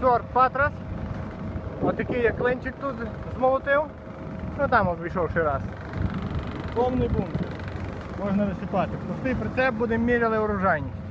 сорт Патрас. Отакий я клинчик тут змолотив. Ну там обійшовши раз. Повний бункер. Можна висипати. Пустий прицеп будемо міряли урожайність.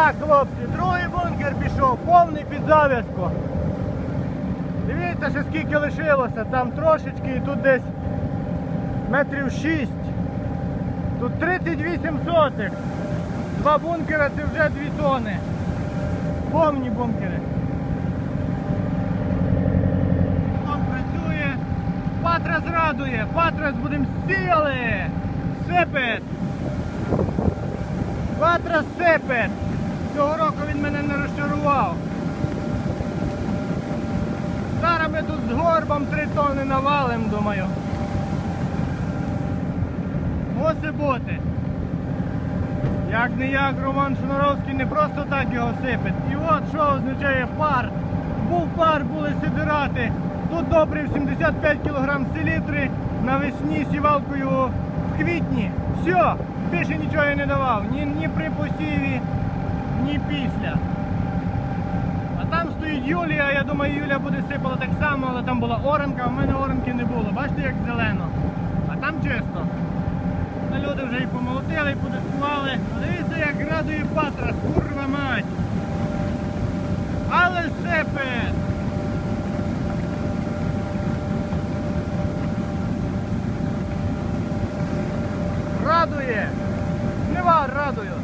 Так, хлопці, другий бункер пішов, повний під зав'язку. Дивіться, ще скільки лишилося, там трошечки і тут десь метрів 6. Тут 38 сотих. Два бункера це вже 2 тони. Повні бункери. Он працює. Патрас радує. Патрас будемо сіяли. Сипет. Патрас сипет. Цього року він мене не розчарував. Зараз ми тут з горбом 3 тони навалим, думаю. Мусить бути. Як не як Роман Шноровський не просто так його сипить. І от що означає пар. Був пар, були сидирати. Тут добрив 75 кг селітри навесні сівалкою в квітні. Все, більше нічого я не давав. Ні, ні при посіві, ні після. А там стоїть Юлія, я думаю, Юля буде сипала так само, але там була оранка, а в мене оранки не було. Бачите, як зелено. А там чисто. Ну, люди вже і помолотили, і подискували. Дивіться, як радує патрас, курва мать. Але сипе! Радує! Жнива радує!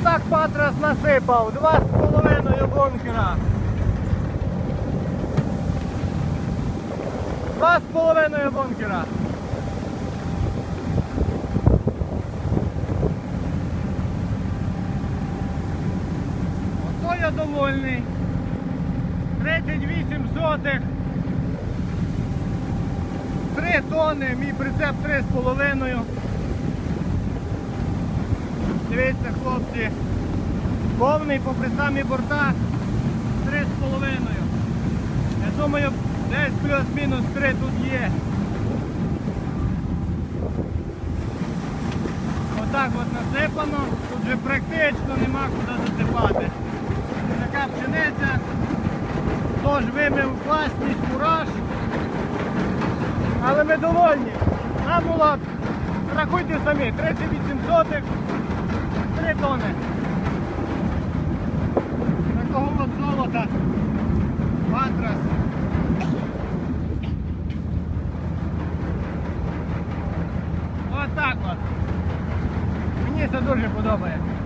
Отак патрас насипав, два з половиною бункера. Два з половиною бункера. Ото я довольний. 38 сотих. 3 тони, мій прицеп 3,5. Дивіться, хлопці, повний попри самі борта 3,5. Я думаю, десь плюс-мінус 3 тут є. Отак от насипано, тут вже практично нема куди засипати. Така пшениця, тож вимив власність кураж. Але ми довольні. Нам було, рахуйте самі, 38 сотих, тони. Такого от золота. Матрас. Отак от. Мені це дуже подобається.